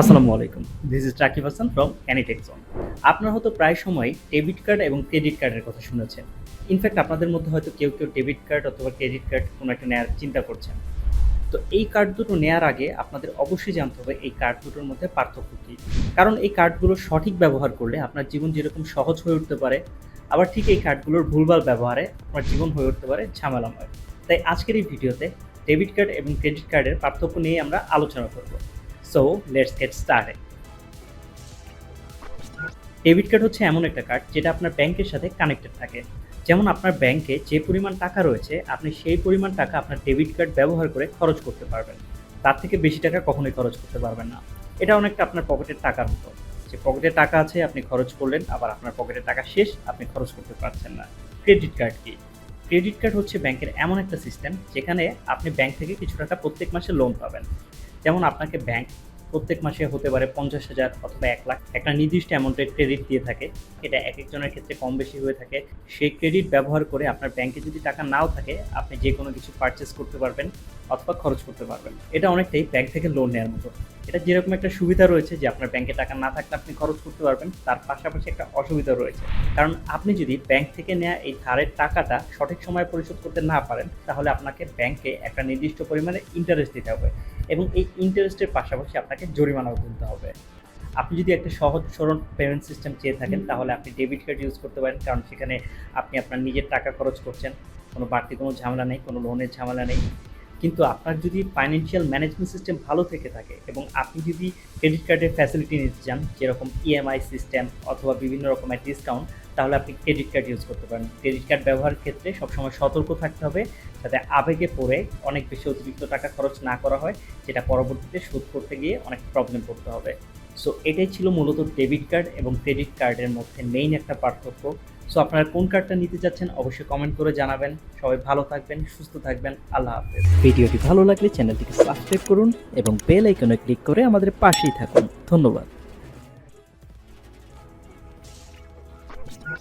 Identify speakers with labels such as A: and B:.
A: আসসালামু আলাইকুম। This is Rakib Hasan from অ্যানিটেকজন আপনারা হয়তো প্রায় সময় ডেবিট কার্ড এবং ক্রেডিট কার্ডের কথা শুনেছেন। ইনফ্যাক্ট আপনাদের মধ্যে হয়তো কেউ কেউ ডেবিট কার্ড অথবা ক্রেডিট কার্ড কোনো একটা নেওয়ার চিন্তা করছেন। তো এই কার্ড দুটো নেওয়ার আগে আপনাদের অবশ্যই জানতে হবে এই কার্ড দুটোর মধ্যে পার্থক্য কী। কারণ এই কার্ডগুলো সঠিক ব্যবহার করলে আপনার জীবন যেরকম সহজ হয়ে উঠতে পারে, আবার ঠিক এই কার্ডগুলোর ভুলভাল ব্যবহারে আপনার জীবন হয়ে উঠতে পারে ঝামেলাময় তাই আজকের এই ভিডিওতে ডেবিট কার্ড এবং ক্রেডিট কার্ডের পার্থক্য নিয়ে আমরা আলোচনা করব। So let's get started debit card হচ্ছে এমন একটা কার্ড যেটা আপনার ব্যাংকের সাথে কানেক্টেড থাকে। যেমন আপনার ব্যাংকে যে পরিমাণ টাকা রয়েছে, আপনি সেই পরিমাণ টাকা আপনার ডেবিট কার্ড ব্যবহার করে খরচ করতে পারবেন। তার থেকে বেশি টাকা কখনোই খরচ করতে পারবেন না। এটা অনেকটা আপনার পকেটের টাকার মতো। যে পকেটে টাকা আছে, আপনি খরচ করলেন, আবার আপনার পকেটে টাকা শেষ, আপনি খরচ করতে পারছেন না। ক্রেডিট কার্ড কি? ক্রেডিট কার্ড হচ্ছে ব্যাংকের এমন একটা সিস্টেম যেখানে আপনি ব্যাংক থেকে কিছু টাকা প্রত্যেক মাসে লোন পাবেন। যেমন আপনাকে ব্যাংক প্রত্যেক মাসে হতে পারে পঞ্চাশ হাজার অথবা এক লাখ একটা নির্দিষ্ট অ্যামাউন্টের ক্রেডিট দিয়ে থাকে। এটা এক একজনের ক্ষেত্রে কম বেশি হয়ে থাকে। সেই ক্রেডিট ব্যবহার করে আপনার ব্যাংকে যদি টাকা নাও থাকে, আপনি যে কোনো কিছু পারচেস করতে পারবেন অথবা খরচ করতে পারবেন। এটা অনেকটাই ব্যাংক থেকে লোন নেওয়ার মতো। এটা যেরকম একটা সুবিধা রয়েছে যে আপনার ব্যাংকে টাকা না থাকলে আপনি খরচ করতে পারবেন, তার পাশাপাশি একটা অসুবিধা রয়েছে। কারণ আপনি যদি ব্যাংক থেকে নেওয়া এই ধারের টাকাটা সঠিক সময়ে পরিশোধ করতে না পারেন, তাহলে আপনাকে ব্যাংকে একটা নির্দিষ্ট পরিমাণে ইন্টারেস্ট দিতে হবে। এবং এই ইন্টারেস্টের পাশাপাশি আপনাকে জরিমানাও তুলতে হবে। আপনি যদি একটা সহজ সরল পেমেন্ট সিস্টেম চেয়ে থাকেন তাহলে আপনি ডেবিট কার্ড ইউজ করতে পারেন কারণ সেখানে আপনি আপনার নিজের টাকা খরচ করছেন। কোনো বাড়তি কোনো ঝামেলা নেই কোনো লোনের ঝামেলা নেই। কিন্তু আপনার যদি ফাইন্যান্সিয়াল ম্যানেজমেন্ট সিস্টেম ভালো থেকে থাকে এবং আপনি যদি ক্রেডিট কার্ডের ফ্যাসিলিটি নিতে চান যেরকম ইএমআই সিস্টেম অথবা বিভিন্ন রকমের ডিসকাউন্ট তাহলে আপনি ক্রেডিট কার্ড ইউজ করতে পারেন। ক্রেডিট কার্ড ব্যবহারের ক্ষেত্রে সবসময় সতর্ক থাকতে হবে যাতে আবেগে পড়ে অনেক বেশি অতিরিক্ত টাকা খরচ না করা হয়, যেটা পরবর্তীতে শোধ করতে গিয়ে অনেক প্রবলেম পড়তে হবে। সো এটাই ছিল মূলত ডেবিট কার্ড এবং ক্রেডিট কার্ডের মধ্যে মেইন একটা পার্থক্য। সো আপনারা কোন কার্ডটা নিতে চাচ্ছেন অবশ্যই কমেন্ট করে জানাবেন। সবাই ভালো থাকবেন, সুস্থ থাকবেন। আল্লাহ হাফেজ।
B: ভিডিওটি ভালো লাগলে চ্যানেলটিকে সাবস্ক্রাইব করুন এবং বেল আইকনে ক্লিক করে আমাদের পাশেই থাকুন। ধন্যবাদ।